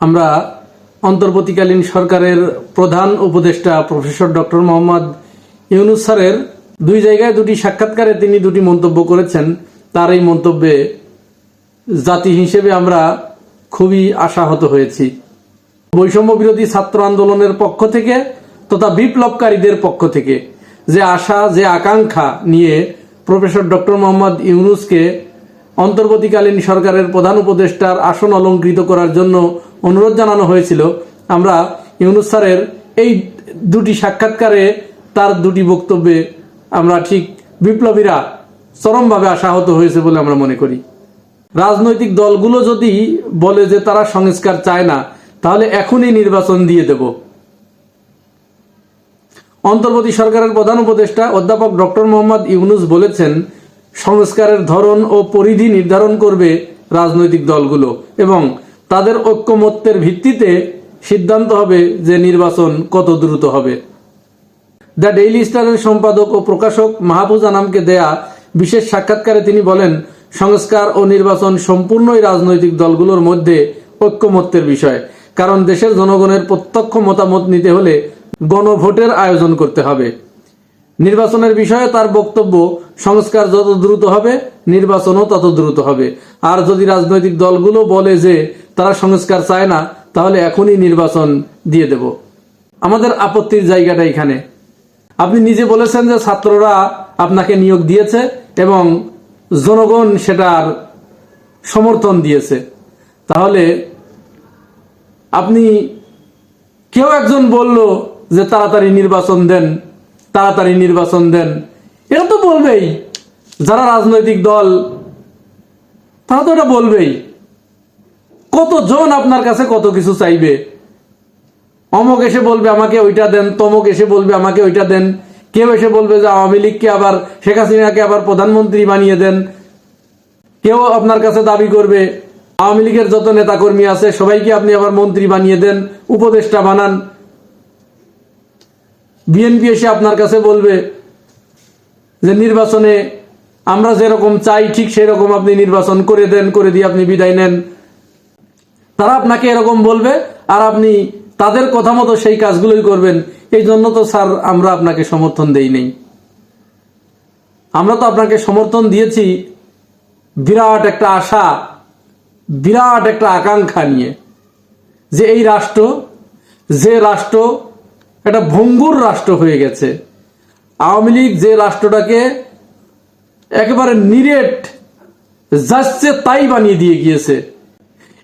আমরা অন্তর্বর্তীকালীন সরকারের প্রধান উপদেষ্টা প্রফেসর ডক্টর মোহাম্মদ ইউনুস স্যারের দুই জায়গায় দুটি সাক্ষাৎকারে তিনি দুটি মন্তব্য করেছেন। তার এই মন্তব্যে জাতি হিসেবে আমরা খুবই আশাহত হয়েছি। বৈষম্য বিরোধী ছাত্র আন্দোলনের পক্ষ থেকে তথা বিপ্লবকারীদের পক্ষ থেকে যে আশা, যে আকাঙ্ক্ষা নিয়ে প্রফেসর ডক্টর মোহাম্মদ ইউনুসকে অন্তর্বর্তীকালীন সরকারের প্রধান উপদেষ্টার আসন অলঙ্কৃত করার জন্য অনুরোধ জানানো হয়েছিল। আমরা ইউনুস স্যারের এই দুটি সাক্ষাৎকারে তার দুটি বক্তব্যে আমরা ঠিক বিপ্লবীরা চরমভাবে আশাহত হয়েছে বলে আমরা মনে করি। রাজনৈতিক দলগুলো যদি বলে যে তারা সংস্কার চায় না, তাহলে এখনই নির্বাচন দিয়ে দেব। অন্তর্বর্তী সরকারের প্রধান উপদেষ্টা অধ্যাপক ডক্টর মোহাম্মদ ইউনুস বলেছেন সংস্কারের ধরন ও পরিধি নির্ধারণ করবে রাজনৈতিক দলগুলো এবং তাদের ঐক্যমত্যের ভিত্তিতে সিদ্ধান্ত হবে যে নির্বাচন কত দ্রুত হবে। দ্য ডেইলি স্টারের সম্পাদক ও প্রকাশক মাহফুজ আনামকে দেয়া বিশেষ সাক্ষাৎকারে তিনি বলেন, সংস্কার ও নির্বাচন সম্পূর্ণই রাজনৈতিক দলগুলোর মধ্যে ঐক্যমত্যের বিষয়, কারণ দেশের জনগণের প্রত্যক্ষ মতামত নিতে হলে গণভোটের আয়োজন করতে হবে। নির্বাচনের বিষয়ে তার বক্তব্য সংস্কার যত দ্রুত হবে, নির্বাচনও তত দ্রুত হবে। আর যদি রাজনৈতিক দলগুলো বলে যে তারা সংস্কার চায় না, তাহলে এখনই নির্বাচন দিয়ে দেব। আমাদের আপত্তির জায়গাটা এখানে। আপনি নিজে বলেছেন যে ছাত্ররা আপনাকে নিয়োগ দিয়েছে এবং জনগণ সেটার সমর্থন দিয়েছে। তাহলে আপনি কেউ একজন বলল যে তাড়াতাড়ি নির্বাচন দেন তাড়াতাড়ি নির্বাচন দেন। এটা তো বলবেই, যারা রাজনৈতিক দল, তারা তো এটা বলবেই। কতজন আপনার কাছে কত কিছু চাইবে? অমক এসে বলবে, আমাকে ওইটা দেন। তমক এসে বলবে, আমাকে ওইটা দেন। কেউ এসে বলবে যে, আওয়ামী লীগকে আবার, শেখ হাসিনাকে আবার প্রধানমন্ত্রী বানিয়ে দেন। কেউ আপনার কাছে দাবি করবে, আওয়ামী লীগের যত নেতাকর্মী আছে, সবাইকে আপনি আবার মন্ত্রী বানিয়ে দেন, উপদেষ্টা বানান। বিএনপি এসে আপনার কাছে বলবে যে নির্বাচনে আমরা যেরকম চাই, ঠিক সেই রকম আপনি নির্বাচন করে দেন, করে দিয়ে আপনি বিদায় নেন। তারা আপনাকে এরকম বলবে আর আপনি তাদের কথা মতো সেই কাজগুলোই করবেন। এই জন্য তো স্যার আমরা আপনাকে সমর্থন দেই নেই। আমরা তো আপনাকে সমর্থন দিয়েছি বিরাট একটা আশা, বিরাট একটা আকাঙ্ক্ষা নিয়ে যে এই রাষ্ট্র, যে রাষ্ট্র একটা ভঙ্গুর রাষ্ট্র হয়ে গেছে। আওয়ামী লীগ যে রাষ্ট্রটাকে একেবারে নিরেট যাচ্ছে তাই বানিয়ে দিয়ে গিয়েছে।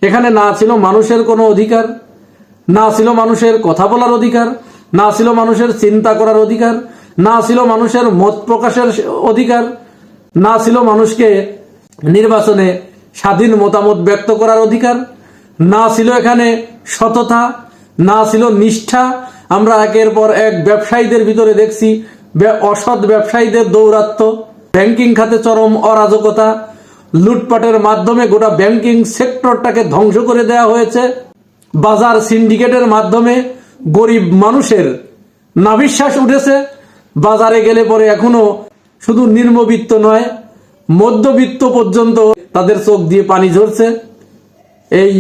এখানে না ছিল মানুষের কোনো অধিকার, না ছিল মানুষের কথা বলার অধিকার, না ছিল মানুষের চিন্তা করার অধিকার, না ছিল মানুষের মত প্রকাশের অধিকার, না ছিল মানুষকে নির্বাচনে স্বাধীন মতামত ব্যক্ত করার অধিকার, না ছিল এখানে সততা, না ছিল নিষ্ঠা আমরা একের পর এক ব্যবসায়ীদের ভিতরে দেখছি অসৎ ব্যবসায়ীদের দৌরাত্ম, ব্যাংকিং খাতে চরম অরাজকতা, লুটপাটের মাধ্যমে গোটা ব্যাংকিং সেক্টরটাকে ধ্বংস করে দেওয়া হয়েছে, বাজার সিন্ডিকেটের মাধ্যমে গরিব মানুষের নাবিশ্বাস উঠেছে, বাজারে গেলে পরে এখনও শুধু নিম্নবিত্ত নয়, মধ্যবিত্ত পর্যন্ত তাদের চোখ দিয়ে পানি ঝরছে। এই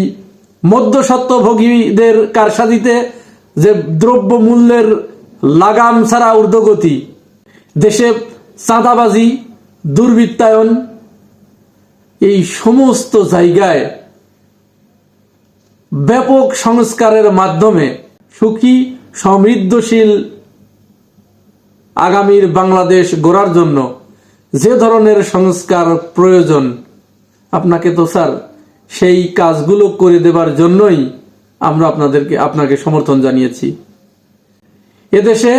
মধ্যসত্ত্বভোগীদের কারসাজিতে যে দ্রব্য মূল্যের লাগাম ছাড়া ঊর্ধ্বগতি, দেশে চাঁদাবাজি, দুর্বৃত্তায়ন, এই সমস্ত জায়গায় ব্যাপক সংস্কারের মাধ্যমে সুখী, সমৃদ্ধশীল আগামীর বাংলাদেশ গড়ার জন্য যে ধরনের সংস্কার প্রয়োজন, আপনাকে তো স্যার সেই কাজগুলো করে দেবার জন্যই আমরা আপনাদেরকে, আপনাকে সমর্থন জানিয়েছি। এদেশে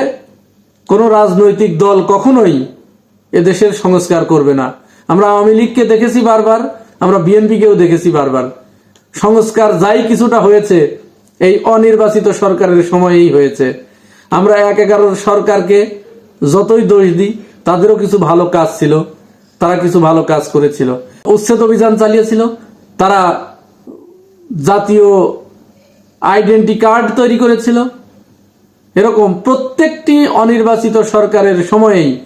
কোনো রাজনৈতিক দল কখনোই এদেশের সংস্কার করবে না। আমরা আওয়ামী লীগকে দেখেছি বারবার, আমরা বিএনপিকেও দেখেছি বারবার। সংস্কার যাই কিছুটা হয়েছে, এই অনির্বাচিত সরকারের সময়েই হয়েছে। আমরা এক এগারোর সরকারকে যতই দোষ দিই, তাদেরও কিছু ভালো কাজ ছিল, তারা কিছু ভালো কাজ করেছিল। উচ্ছেদ অভিযান চালিয়েছিল, তারা জাতীয় আইডেন্টি কার্ড তৈরি করেছিল। এরকম প্রত্যেকটি অনির্বাচিত সরকারের সময়েই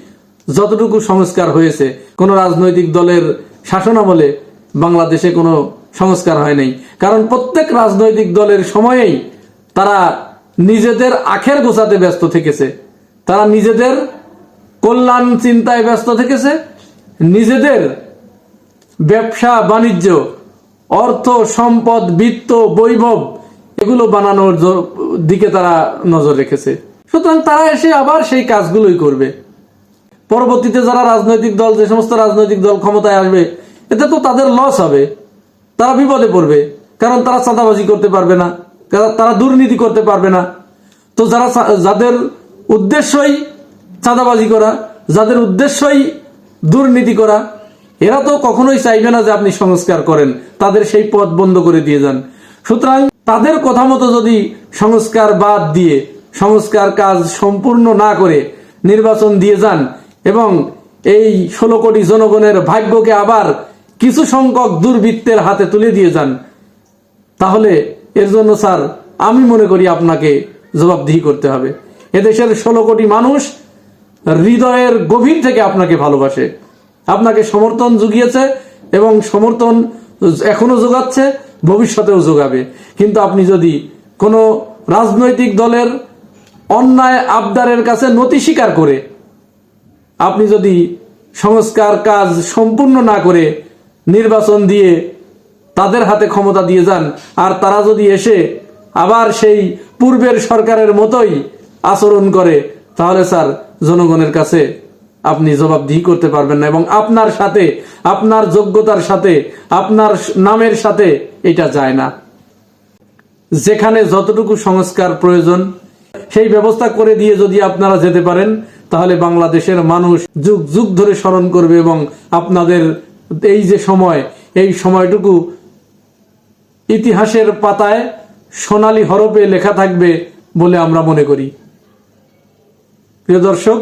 যতটুকু সংস্কার হয়েছে, কোন রাজনৈতিক দলের শাসনামলে বাংলাদেশে কোনো সংস্কার হয় নাই। কারণ প্রত্যেক রাজনৈতিক দলের সময়েই তারা নিজেদের আখের গোছাতে ব্যস্ত থেকেছে। তারা নিজেদের কল্যাণ চিন্তায় ব্যস্ত থেকেছে। নিজেদের ব্যবসা, বাণিজ্য, অর্থ, সম্পদ, বিত্ত, বৈভব এগুলো বানানোর দিকে তারা নজর রেখেছে। সুতরাং তারা এসে আবার সেই কাজগুলোই করবে। পরবর্তীতে যারা রাজনৈতিক দল, যে সমস্ত রাজনৈতিক দল ক্ষমতায় আসবে, এতে তো তাদের লস হবে। তারা বিপদে পড়বে, কারণ তারা চাঁদাবাজি করতে পারবে না, তারা দুর্নীতি করতে পারবে না। তো যারা যাদের উদ্দেশ্যই চাঁদাবাজি করা, যাদের উদ্দেশ্যই দুর্নীতি করা, এরা তো কখনোই চাইবে না যে আপনি সংস্কার করেন, তাদের সেই পথ বন্ধ করে দিয়ে যান। সুতরাং তাদের কথা মতো যদি সংস্কার বাদ দিয়ে, সংস্কার কাজ সম্পূর্ণ না করে নির্বাচন দিয়ে যান এবং এই ষোলো কোটি জনগণের ভাগ্যকে আবার কিছু সংখ্যক দুর্বৃত্তের হাতে তুলে দিয়ে যান, তাহলে এর জন্য স্যার আমি মনে করি আপনাকে জবাবদিহি করতে হবে। এদেশের ষোলো কোটি মানুষ হৃদয়ের গভীর থেকে আপনাকে ভালোবাসে। আপনাকে সমর্থন জুগিয়েছে এবং সমর্থন এখনও যোগাচ্ছে ভবিষ্যতেও যোগাবে। কিন্তু আপনি যদি কোনো রাজনৈতিক দলের অন্যায় আবদারের কাছে নতি স্বীকার করে, আপনি যদি সংস্কার কাজ সম্পূর্ণ না করে নির্বাচন দিয়ে তাদের হাতে ক্ষমতা দিয়ে যান, আর তারা যদি এসে আবার সেই পূর্বের সরকারের মতোই আচরণ করে, তাহলে স্যার, জনগণের কাছে আপনি জবাবদিহি করতে পারবেন না এবং আপনার সাথে, আপনার যোগ্যতার সাথে, আপনার নামের সাথে এটা যায় না। যেখানে যতটুকু সংস্কার প্রয়োজন, সেই ব্যবস্থা করে দিয়ে যদি আপনারা যেতে পারেন, তাহলে বাংলাদেশের মানুষ যুগ যুগ ধরে স্মরণ করবে এবং আপনাদের এই যে সময়, এই সময়টুকু ইতিহাসের পাতায় সোনালী হরপে লেখা থাকবে বলে আমরা মনে করি। প্রিয় দর্শক